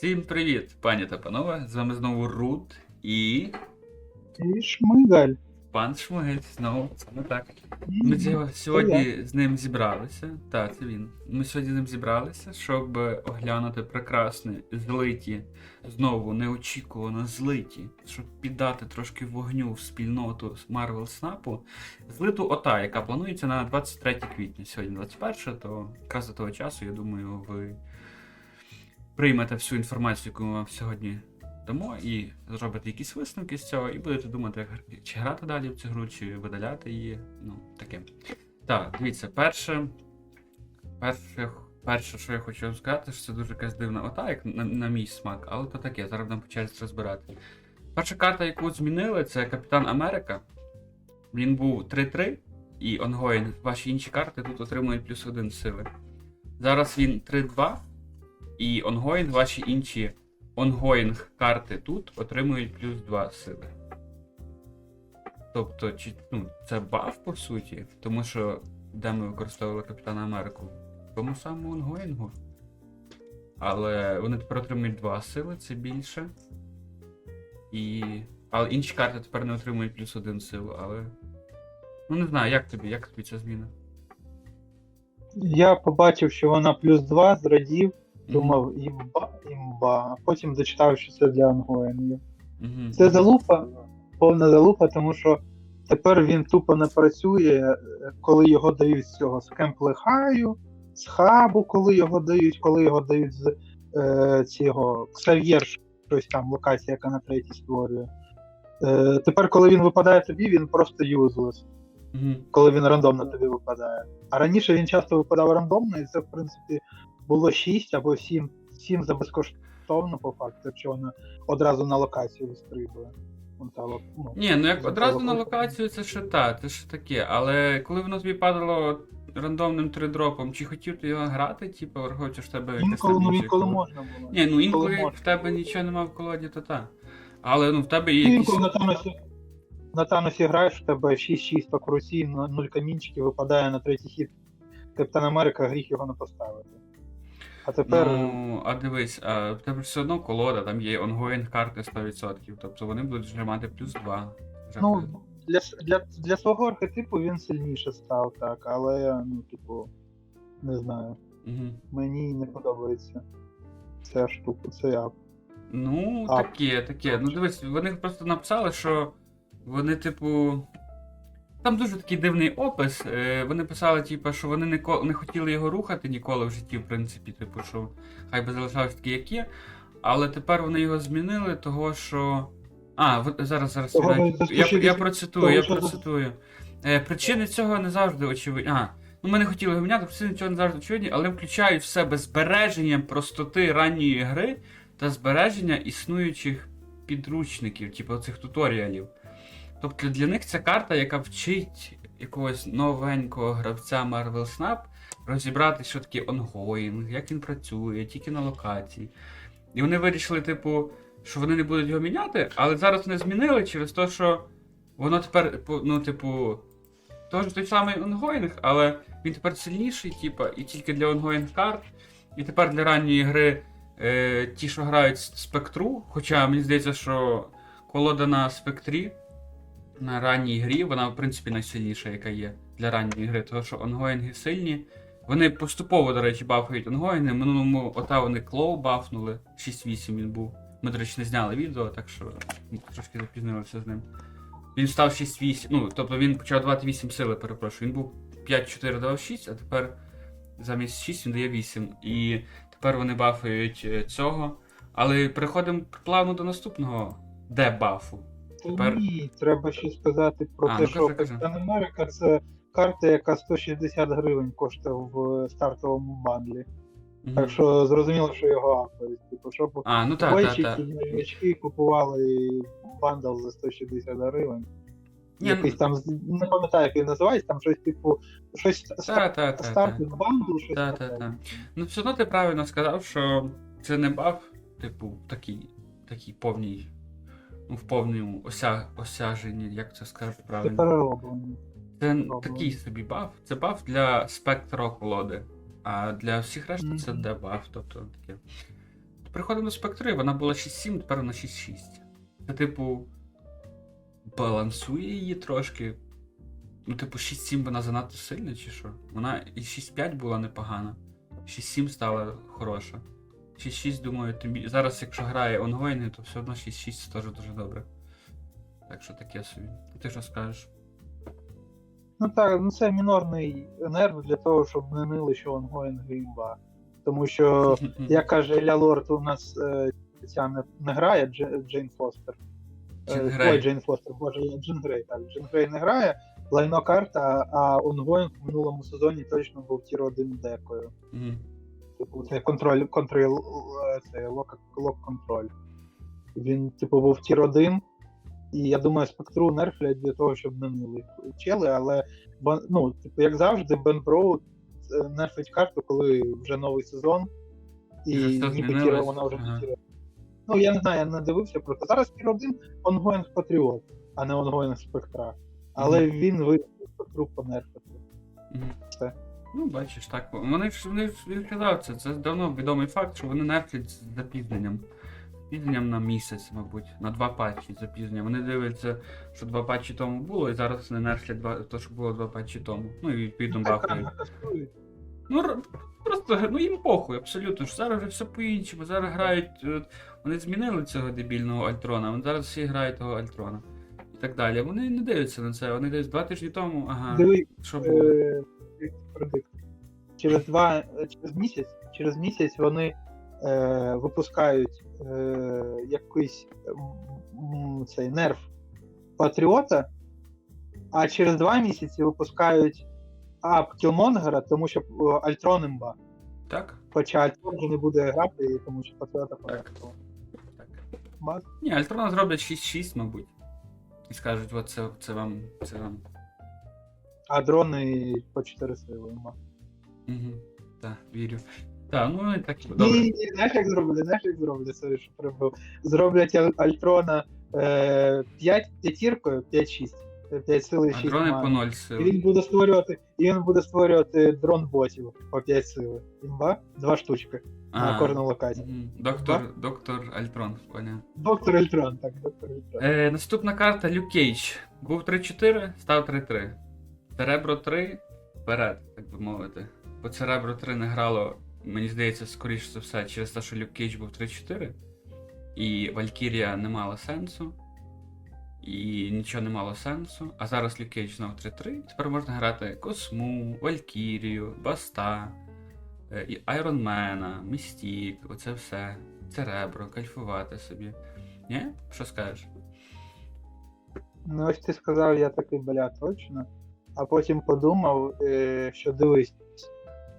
Всім привіт, пані та панове! З вами знову Рут і І Шмигаль. пан Шмигель. Знову саме так. Ми цього- сьогодні з ним зібралися. Так, це він. Ми сьогодні з ним зібралися, щоб оглянути прекрасне злиті, знову неочікувано злиті, щоб піддати трошки вогню в спільноту Marvel Snap. Злиту ота, яка планується на 23 квітня. Сьогодні 21, то якраз до того часу, я думаю, ви приймете всю інформацію, яку ми вам сьогодні дамо, і зробите якісь висновки з цього, і будете думати, чи грати далі в цю гру, чи видаляти її. Ну, таке. Так, дивіться, перше. Перше, перше, що я хочу вам сказати, що це дуже якась дивна ота, як на, на мій смак, але то таке, зараз будемо по черзі розбирати. Перша карта, яку змінили, це Капітан Америка. Він був 3-3, і онгоїн. Ваші інші карти тут отримують плюс 1 сили. Зараз він 3-2, і онгоїнг, ваші інші онгоїнг карти тут отримують плюс 2 сили. Тобто, чи, ну, це баф по суті, тому що де ми використовували Капітана Америку? Тому самому онгоїнгу. Але вони тепер отримують 2 сили, це більше. І. Але інші карти тепер не отримують плюс 1 силу, але. Ну не знаю, як тобі, як тобі ця зміна? Я побачив, що вона плюс 2, зрадів. Думав імба, імба, а потім дочитав, що це для ангоїнгів. Мгм. Це залупа, повна залупа, тому що тепер він тупо не працює, коли його дають з цього з кемплехаю, з хабу, коли його дають, коли його дають з е, цього Ксав'єр, щось там, локація, яка на третій створює. Е, тепер, коли він випадає тобі, він просто юзлес. Мгм. коли він рандомно тобі випадає. А раніше він часто випадав рандомно, і це, в принципі, було 6 або 7, 7 за безкоштовно, по факту, якщо вона одразу на локацію вистрибує. Ну, Ні, ну як одразу на локацію. це ще та, це ще таке. Але коли воно тобі падало рандомним тридропом, чи хотів ти його грати, типу, враховуючи, що в тебе якась там ну, інколи можна було. Ні, ну інколи можна. в тебе нічого немає в колоді, то та. Але ну в тебе є Ти якісь. на Таносі, на Таносі граєш, в тебе 6-6 по круті, 0 камінчиків, випадає на третій хід Капітан Америка, гріх його не поставити. А тепер. Ну, а дивись, а в тебе все одно колода, там є онгоїнг карти 100%, тобто вони будуть вже мати плюс 2. Вже Ну, для, с- для, для свого архетипу він сильніше став, так, але, ну, типу, не знаю. Угу. Мені не подобається ця штука, це я. Ну, А. таке, таке. Ну дивись, вони просто написали, що вони, типу. Там дуже такий дивний опис. Е, Вони писали, типу, що вони не, не хотіли його рухати ніколи в житті, в принципі, типу, що хай би залишався такий, як є. Але тепер вони його змінили, того що. А, зараз, зараз. Того, я, я, я процитую, я процитую. Е, Причини цього не завжди очевидні. А, ну ми не хотіли його міняти, причини цього не завжди очевидні, але включають в себе збереження простоти ранньої гри та збереження існуючих підручників, типу цих туторіалів. Тобто для них ця карта, яка вчить якогось новенького гравця Marvel Snap розібрати, що таке онгоїнг, як він працює, тільки на локації. І вони вирішили, типу, що вони не будуть його міняти, але зараз не змінили через те, що воно тепер, ну, типу, теж той самий онгоїнг, але він тепер сильніший, типу, і тільки для онгоїнг карт. І тепер для ранньої гри е, ті, що грають спектру, хоча мені здається, що колода на спектрі на ранній грі, вона, в принципі, найсильніша, яка є для ранньої гри, тому що онгоїнги сильні. Вони поступово, до речі, бафають онгоїнги. В минулому ота вони клоу бафнули. 6-8 він був. Ми, до речі, не зняли відео, так що трошки запізнилися з ним. Він став 6-8. Ну, тобто він почав давати 8 сили, перепрошую. Він був 5-4 давав 6, а тепер замість 6 він дає 8. І тепер вони бафають е, цього. Але переходимо плавно до наступного дебафу. Тепер- Ні, треба ще сказати про А, те, ну, що. Капітан Америка це карта, яка 160 гривень коштує в стартовому бандлі. Мгм. Так що зрозуміло, що його авторить. Типу, щоб А, ну так, бойчики так. і новички купували бандл за 160 гривень. Ні, Якийсь там, не пам'ятаю, як він називається, там щось типу, щось Та, та, та, та. стартовий бандл, щось Та, та, та. Ну, все одно ти правильно сказав, що це не баф, типу, такий, такий повній, ну, в повному ося, осяженні, як це сказати Це правильно. Це Пробую. такий собі баф. Це баф для спектро колоди. А для всіх решти це Мгм. дебаф, тобто таке. приходимо до спектри, вона була 6-7, тепер вона 6-6. Це, типу, балансує її трошки. Ну, типу, 6-7 вона занадто сильна, чи що? Вона і 6-5 була непогана. 6-7 стала хороша. 6-6, думаю, тобі. Зараз, якщо грає онгойни, то все одно 6-6 це теж дуже добре. Так що таке собі. Ти що скажеш? Ну так, ну це мінорний нерв для того, щоб не нили, що онгоїнг імба. Тому що, як каже Еля Лорд, у нас е, ця не, не грає Дже- Джейн Фостер. Е, Джин Грей. Ой, Джейн Фостер, боже, Джин Грей, так. Джин Грей не грає, лайно карта, а онгоїнг в минулому сезоні точно був тір 1 декою. Мгм. Типу, це контроль, контроль, е, це лок, лок контроль. Він, типу, був тір 1, і я думаю, спектру нерфлять для того, щоб не нили чели, але ну, типу, як завжди, Бен Броуд е, нерфить карту, коли вже новий сезон, і ніби змінилось, тір вона вже ага. не тір. Ну, я не знаю, я не дивився просто. Зараз тір 1 онгоїнг Патріот, а не онгоїнг спектра. Але він вирішив спектру понерфити. Все. Ну, бачиш, так. Вони ж вони ж відказав це. Це давно відомий факт, що вони нерфлять з запізненням. Запізненням на місяць, мабуть, на два патчі запізнення. Вони дивляться, що два патчі тому було, і зараз вони нерфлять два, то, що було два патчі тому. Ну і відповідно бахають. Ну, просто ну їм похуй, абсолютно. ж Зараз вже все по-іншому. Зараз грають. е, Вони змінили цього дебільного Альтрона, вони зараз всі грають того Альтрона. Так далі. Вони не дивляться на це. Вони десь два тижні тому, ага, Диви, що було. Е. Через два е, через місяць, через місяць вони е, випускають е, якийсь м, цей нерв Патріота, а через два місяці випускають ап Кілмонгера, тому що е, Альтрон імба. Так? Хоча Альтрон вже не буде грати, тому що Патріота понесло. Так. Ні, Альтрона зроблять 6-6, мабуть. І скажуть, от це, це вам. Це вам. А дрони по 4 сили. Угу. Так, вірю. Так, ну і так добре. Ні, ні, знаєш, як зроблять, знаєш, як зроблять, сорі, що прибув. Зроблять Альтрона е, 5 п'ятіркою, 5-6. 5 сили, 6 А дрони по 0 І він буде створювати, і він буде створювати дрон ботів по 5 сили. Імба? Два штучки на кожну локацію. мгм. Доктор, доктор Альтрон, поняв. Доктор Альтрон, так, доктор Альтрон. Е, наступна карта Люк Кейдж. Був 3-4, став 3-3. Церебро 3 вперед, так би мовити. Бо Церебро 3 не грало, мені здається, скоріше за все, через те, що Люк Кейдж був 3-4. І Валькірія не мала сенсу. І нічого не мало сенсу. А зараз Люк Кейдж знов 3-3. Тепер можна грати Косму, Валькірію, Баста, і Айронмена, Містік, оце все. Церебро, кайфувати собі. Ні? Що скажеш? Ну ось ти сказав, я такий бля, точно. А потім подумав, е, що дивись.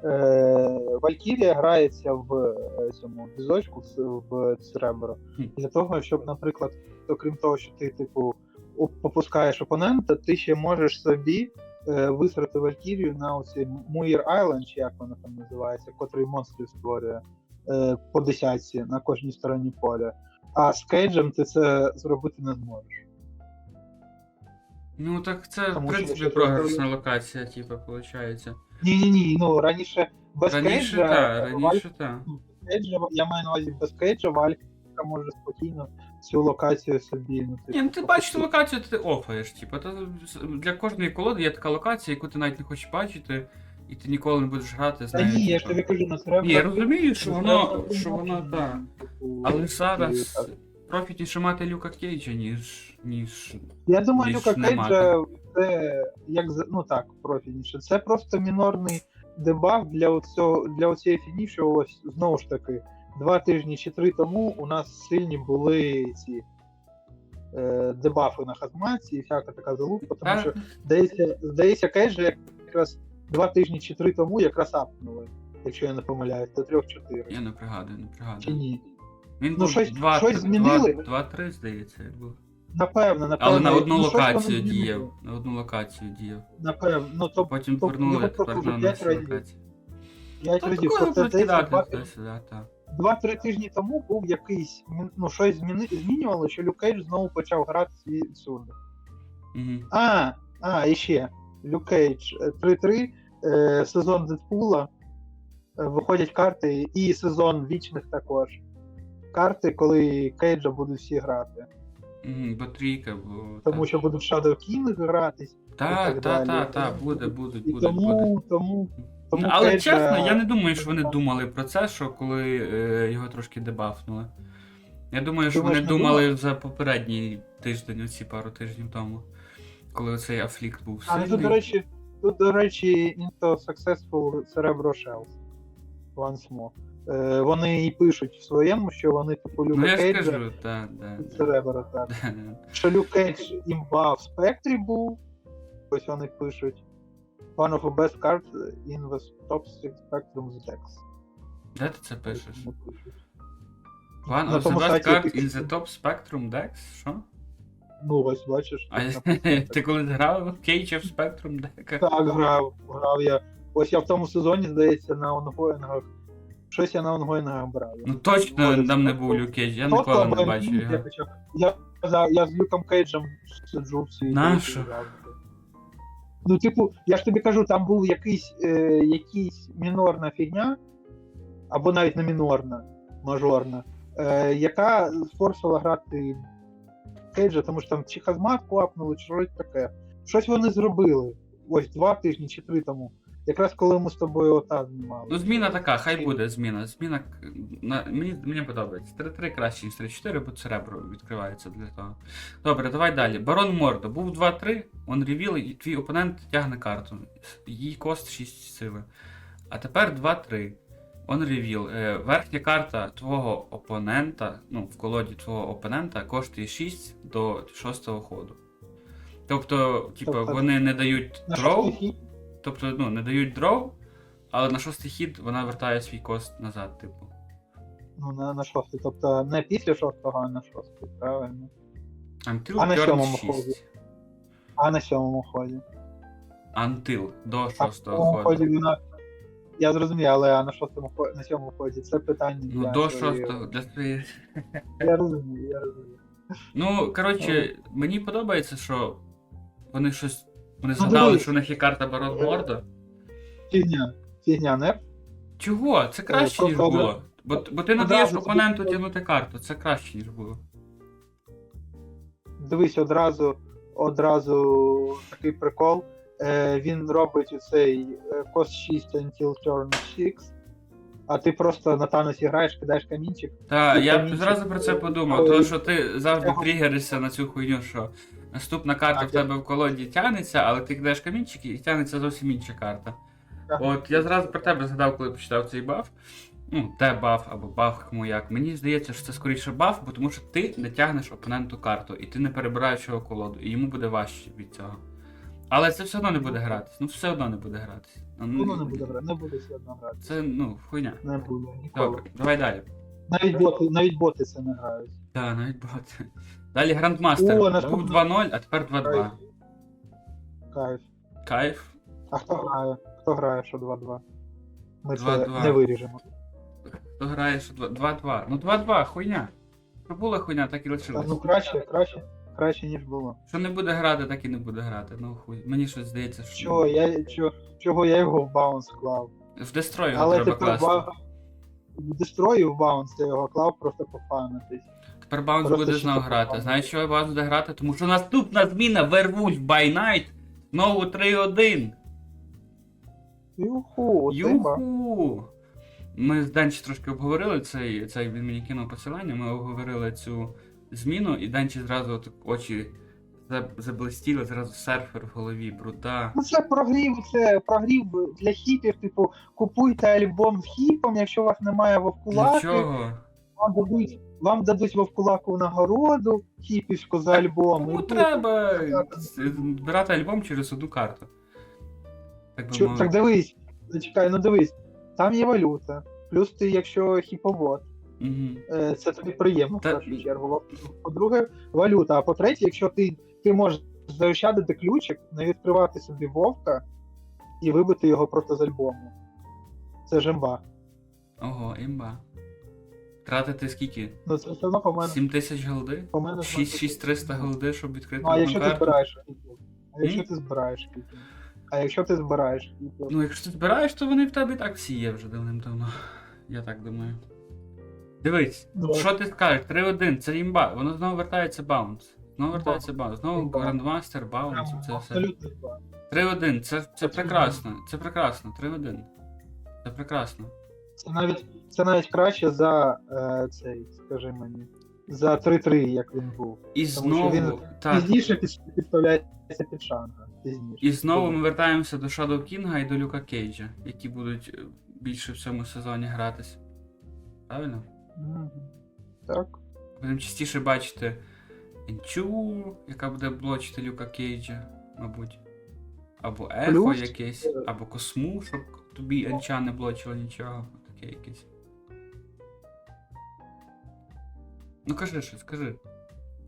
Е, Валькірія грається в е, цьому візочку в- Церебро. Для того, щоб, наприклад, окрім того, що ти, типу, попускаєш опонента, ти ще можеш собі е, висрати Валькірію на оцей Муїр Айленд, чи як вона там називається, котрий монстрів створює е, по десятці на кожній стороні поля. А з Кейджем ти це зробити не зможеш. Ну так це, Тому в принципі, прогресна ти- локація, типу, виходить. Ні, ні, ні. Ну раніше без Раніше Кейджа, так, Валь- раніше так. Кейджа, я маю на увазі без Кейджа, Валька може спокійно цю локацію собі. Ну, Ні, ну ти типу, бачиш ту локацію, ти офаєш. Типу, то для кожної колоди є така локація, яку ти навіть не хочеш бачити, і ти ніколи не будеш грати з Та нею. ні, я ж типу. тобі кажу, на треба. Ні, я розумію, що воно, що воно так. Але зараз профітніше мати Люка Кейджа, ніж. ніж. Я думаю, Люка не Кейджа це як за- ну так, профільніше. Це просто мінорний дебаф для оцього для оцієї фіні, що ось знову ж таки, два тижні чи три тому у нас сильні були ці е, дебафи на хазмаці і всяка така залупа, тому що здається, здається, Кейджа якраз два тижні чи три тому якраз апнули, якщо я не помиляюсь, до трьох-чотири. я не пригадую, не Чи пригадую. ні? Він Ну, був щось- 2, щось змінили? 2-3, здається, як був. Напевно, напевно. Але на одну ну, локацію діяв. На одну локацію діяв. Напевно, ну то Потім повернули, тепер на локації. п'ять Та разів. такого Просто два- туди-сюди, так. Два-три тижні тому був якийсь ну щось зміни, змінювало, що Люк Кейдж знову почав грати свій суд. Угу. А, а, і ще. Люк Кейдж е, 3-3, е, сезон Дедпула, е, виходять карти, і сезон вічних також. карти, коли Кейджа будуть всі грати. Мгм, Бо трійка, бо. Тому що будуть Shadow King гратись. і Так, так так, далі. так, так, буде, будуть, І буде, буде. тому, тому, Але Кейджа- чесно, я не думаю, що вони думали про це, що коли е, його трошки дебафнули. Я думаю, що вони думали за попередній тиждень, оці пару тижнів тому, коли оцей афлікт був А ну, тут, до речі, тут, до речі, Into Successful Cerebro Shells. Once more. Е, вони і пишуть в своєму, що вони типу Ну я ж Кейджа кажу, так, так. від Церебра, так. Що Люк Кейдж імба в спектрі був. Ось вони пишуть. One of the best cards in the top 6 spectrums decks. Де ти це пишеш? One of the best сайті card я in the top spectrum Dex? Що? Ну, ось бачиш. А ти коли грав в Cage of Spectrum Deck? Так, грав, грав я. Ось я в тому сезоні, здається, на онгоїнгах. Щось я на онгоїнгах брав. Ну точно там не був Люк Кейдж, я ніколи не бачив його. Я, я, з Люком Кейджем сиджу в цій Нащо? Ну, типу, я ж тобі кажу, там був якийсь, е, якийсь мінорна фігня, або навіть не мінорна, мажорна, е, яка форсила грати Кейджа, тому що там чи хазмат клапнули, чи щось таке. Щось вони зробили. Ось два тижні чи три тому. Якраз коли ми з тобою ота знімали. Ну, зміна така, хай буде зміна. Зміна на, мені, мені подобається. 3-3 краще, ніж 3-4, бо серебро відкривається для того. Добре, давай далі. Барон Мордо. Був 2-3, он ревіл, і твій опонент тягне карту. Її кост 6 сили. А тепер 2-3. Он ревіл. Е, верхня карта твого опонента, ну, в колоді твого опонента коштує 6 до 6 ходу. Тобто, типу, Тобто, вони не дають хід Тобто, ну, не дають дров, але на шостий хід вона вертає свій кост назад, типу. Ну, на, на шостий, тобто не після шостого, а на шостий, правильно. Until А на turn сьомому 6. ході? А на сьомому ході. Until до шостого ходу. ході вона. Я зрозумів, але а на шостому ході, на сьомому ході це питання. Ну, для до своєї- шостого. Для своєї... Я розумію, я розумію. Ну, коротше, мені подобається, що вони щось. Вони Ну, згадали, що у них є карта Барон Мордо. Фігня. Фігня, не? Чого? Це краще, Е, ніж було. Бо, бо ти надаєш опоненту тягнути карту, це краще, ніж було. Дивись, одразу, одразу такий прикол. Е, він робить цей кост 6 until turn 6, а ти просто на Таносі граєш, кидаєш камінчик. Та І я камінчик, зразу про це е, подумав, тому що ти завжди тригеришся на цю хуйню, що наступна карта в тебе в колоді тягнеться, але ти кидаєш камінчики і тягнеться зовсім інша карта. Так. От я зразу про тебе згадав, коли почитав цей баф. Ну, те баф або баф, кому як. Мені здається, що це скоріше баф, бо тому що ти не тягнеш опоненту карту, і ти не перебираєш його колоду, і йому буде важче від цього. Але це все одно не буде гратись. Ну все одно не буде гратись. Ну, Воно не буде грати, не буде все одно грати. Це ну, хуйня. Не буде. Ніколи. Добре, давай далі. Навіть боти, навіть боти це не грають. Так, навіть багато. Далі Грандмастер. О, Був наступний. 2-0, а тепер 2-2. Кайф. Кайф. А хто грає? Хто грає, що 2-2? Ми це 2-2. не виріжемо. Хто грає, що 2- 2-2. Ну 2-2, хуйня. Що була хуйня, так і Та, ну краще, краще, краще, ніж було. Що не буде грати, так і не буде грати. Ну хуй. Мені щось здається, що. Чого я, чого, чого я його в баунс клав? В дестрой його Але треба тепер класти. баг... в дестрої в баунс я його клав просто пофанитись. Тепер Баунс Просто буде ще знов таке грати. Знаєш, що Баунс буде грати? Тому що наступна зміна Werewolf by Night знову 3-1. Юху. Юху! Ми з Денчі трошки обговорили цей, цей він мені кинув посилання, ми обговорили цю зміну, і Денчі зразу от очі за- заблистіли, зразу серфер в голові, бруда. Ну це прогрів, це прогрів для хіпів, типу, купуйте альбом з хіпом, якщо у вас немає Для вовкулаки, чого? вам дадуть, вам дадуть вовкулаку нагороду хіпівську за альбом. І треба збирати альбом через одну карту. Так би Чо- мовити. так дивись, зачекай, ну дивись, там є валюта. Плюс ти, якщо хіповод, Мгм. е, це тобі приємно в Та- першу чергу. По-друге, валюта. А по-третє, якщо ти, ти можеш заощадити ключик, не відкривати собі вовка і вибити його просто з альбому. Це жемба. Ого, імба. Тратити скільки? Ну це все одно по мене. 7 тисяч голди? По мене 6300 голди, щоб відкрити Ну, а якщо ти карту? збираєш хіпів? А якщо М? ти збираєш хіпів? А якщо ти збираєш хіпів? Ну, якщо ти збираєш, то вони в тебе і так всі є вже давним-давно. Я так думаю. Дивись, Ну, що ти скажеш? 3-1, це імба, воно знову вертається баунс. Знову вертається баунс. Знову Імба. грандмастер, баунс, це все. абсолютно два. 3-1, це, це прекрасно. Це прекрасно, 3-1. Це прекрасно. Це навіть, це навіть краще за е, цей, скажи мені, за 3-3, як він був. І що знову, він так, Пізніше під- підставляється під шанга. Пізніше. і знову ми вертаємося до Shadow Кінга і до Люка Кейджа, які будуть е, більше в цьому сезоні гратись. Правильно? Мгм. Так. Будемо частіше бачити Енчу, яка буде блочити Люка Кейджа, мабуть. Або Ехо Плюс, якесь, е, або Косму, щоб тобі Енча не блочило нічого. Таке якесь. Ну кажи щось, кажи.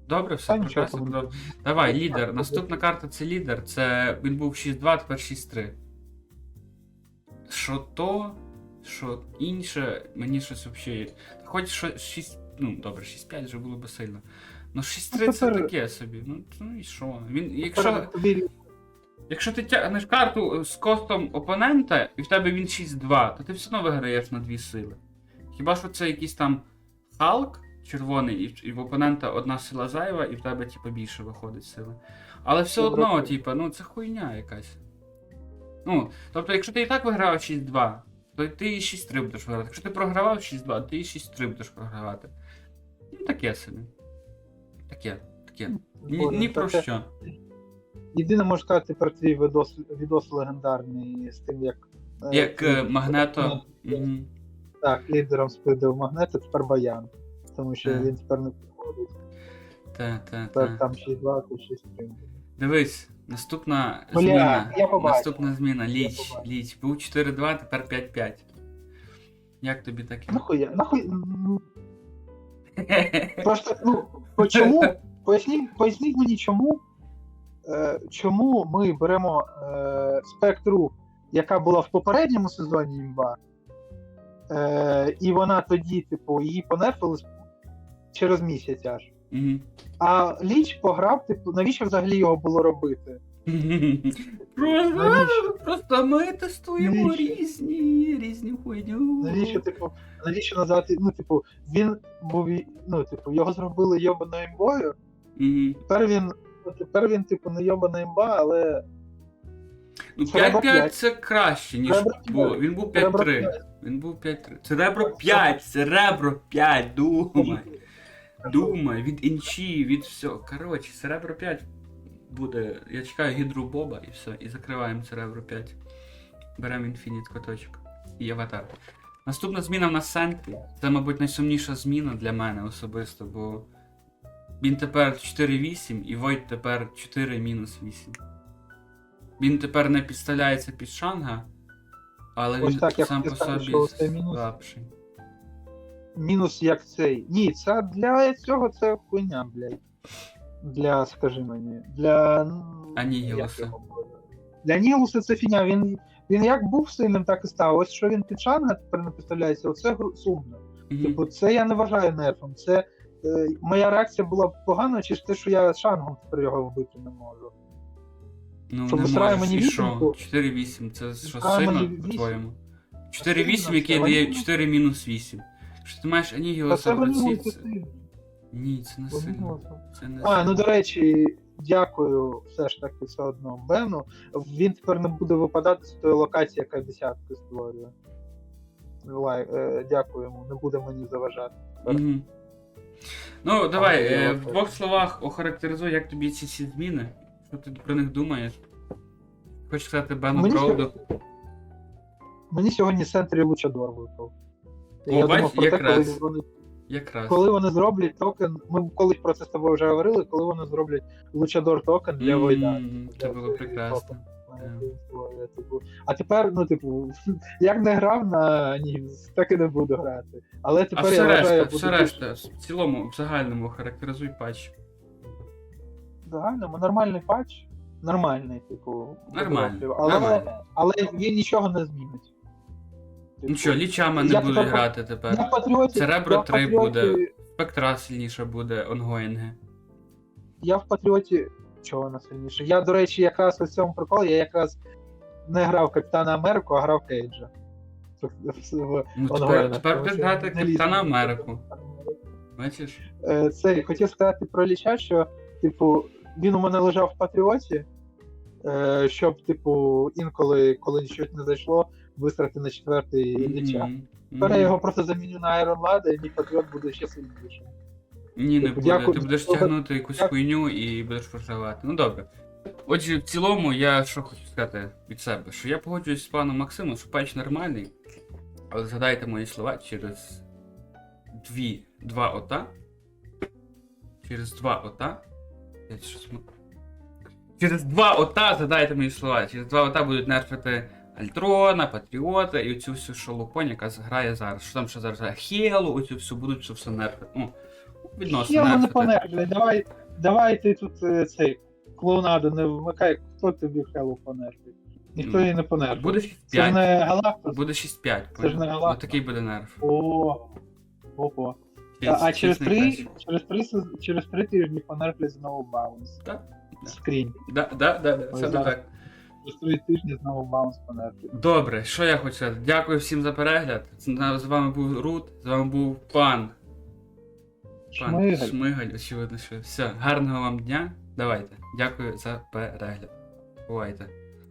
Добре, все прекрасно. Добре. Давай, лідер. Наступна карта це лідер. Це він був 6-2, тепер 6-3. Що то, що інше, мені щось взагалі. Хоч що 6. Ну, добре, 6-5 вже було би сильно. Ну 6-3 це таке собі. Ну, ну і що? Він, якщо, якщо ти тягнеш карту з костом опонента, і в тебе він 6-2, то ти все одно виграєш на дві сили. Хіба що це якийсь там Халк червоний, і, в- і в опонента одна сила зайва, і в тебе, типу, більше виходить сили. Але все Добре. одно, типу, ну це хуйня якась. Ну, тобто, якщо ти і так вигравав 6-2, то ти і 6-3 будеш вигравати. Якщо ти програвав 6-2, ти і 6-3 будеш програвати. Ну, таке собі. Таке, таке. Ні, Боже, ні про що. Єдине можу сказати про твій відос, відос легендарний з тим, як. е, Як е, Магнето. Ну, Так, лідером спидив Магнето, тепер Баян. Тому що Так. він тепер не приходить. Та, та, Тепер та. там 6-2, тут 6-3. Дивись, наступна Бля, зміна. я. Наступна зміна. Ліч. Ліч. Був 4-2, тепер 5-5. Як тобі таке? Нахуя? Нахуй. ну, Просто, ну, чому? Поясніть, поясніть мені, чому, е, чому ми беремо е, спектру, яка була в попередньому сезоні імба, е, і вона тоді, типу, її понефили через місяць аж. А Ліч пограв, типу, навіщо взагалі його було робити? Просто, просто ми тестуємо Навіщо? різні, різні хуйню. Навіщо, типу, навіщо називати, ну, типу, він був, ну, типу, його зробили йобаною імбою, тепер він, ну, тепер він, типу, не йобана імба, але Ну, 5-5 це краще, ніж було. Він був 5-3. Він був 5-3. Серебро 5, серебро 5, думай. Думай, від інчі, від всього. Коротше, серебро 5 буде. Я чекаю гідру Боба і все. І закриваємо серебро 5. Беремо інфініт куточок. І аватар. Наступна зміна в нас Сентрі. Це, мабуть, найсумніша зміна для мене особисто, бо він тепер 4-8 і Войт тепер 4 мінус 8. Він тепер не підставляється під шанга, але Ось він так, сам по собі слабший. Мінус як цей. Ні, це для цього це хуйня, блядь. Для, скажи мені, для. ну, Анігілуса. Для Нігілуса це фігня. Він, він як був сильним, так і став. Ось що він під шанга тепер не підставляється, оце сумно. Мгм. Типу, це я не вважаю нефом. Це е, моя реакція була погана, чи ж те, що я шангом тепер його вбити не можу. Ну, Що, не можеш. мені І що? 4-8, це що сильно, по-твоєму? 4-8, Сильно, який це дає 4 мінус 8. Якщо ти маєш Анігілоса це в руці, це... Ні, це не сильно. Це не А, ну до речі, дякую все ж таки все одно Бену. Він тепер не буде випадати з тої локації, яка десятки створює. Лай, е, дякую йому, не буде мені заважати. Мгм. Ну, давай, е, в двох словах охарактеризуй, як тобі ці всі зміни. Що ти про них думаєш? Хочеш сказати Бену Мені, Броуду? сьогодні- мені сьогодні центрі Лучадор випав. О, Я бач, думав про те, коли вони, Якраз. коли вони зроблять токен. Ми колись про це з тобою вже говорили, коли вони зроблять Лучадор токен для Войда. Це було прекрасно. Історія, типу. А тепер, ну, типу, як не грав на Нівс, так і не буду грати. Але А тепер все я решта, вважаю, все буду решта, в цілому, в загальному характеризуй патч. В загальному нормальний патч. Нормальний, типу. Нормальний. Але, нормальний. але він нічого не змінить. Типу, Ну що, лічами не будуть грати тепер. я 3 Патріоті- буде. Спектра сильніша буде, онгоїнги. Я в Патріоті. Чого вона сильніше? Я, до речі, якраз у цьому приколі, я якраз не грав Капітана Америку, а грав Кейджа. Ну, тепер, тепер будеш грати Капітана. Америку. Бачиш? Е, Це хотів сказати про ліча, що, типу, він у мене лежав в Патріоті, е, щоб, типу, інколи, коли щось не зайшло, висрати на четвертий ліча. Мгм. Тепер я його просто заміню на Iron і мій Патріот буде ще сильнішим. Ні, не Типу, буде. дякую. Ти будеш тягнути якусь хуйню і будеш програвати. Ну добре. Отже, в цілому, я що хочу сказати від себе, що я погоджуюсь з паном Максимом, що патч нормальний, але згадайте мої слова через дві, два ота. Через два ота. Я щось Через два ота згадайте мої слова. Через два ота будуть нерфити Альтрона, Патріота і оцю всю шалупонь, яка грає зараз. Що там ще зараз? грає? Хелу, оцю всю будуть що все нерфити. Ну, відносно Я не понервлю, давай, давай ти тут е, цей клоунаду не вмикай, хто тобі Хелу понервить. Ніхто її не понервить. Буде Це ж 6-5. не Галактус. Буде 6-5. Це ж не? Галактус. Отакий буде нерв. О, ого. А, а через три, через три, сез- через три тижні понерфлять знову баунс. Так. Скрінь. Да, да, да, да, Ой, саме зараз. так. Три тижні знову вам понерфлять. Добре, що я хочу сказати? Дякую всім за перегляд. З з вами був Рут, з вами був пан. Пан Шмигаль. Шмигаль, очевидно, що все. Гарного вам дня. Давайте. Дякую за перегляд. Бувайте.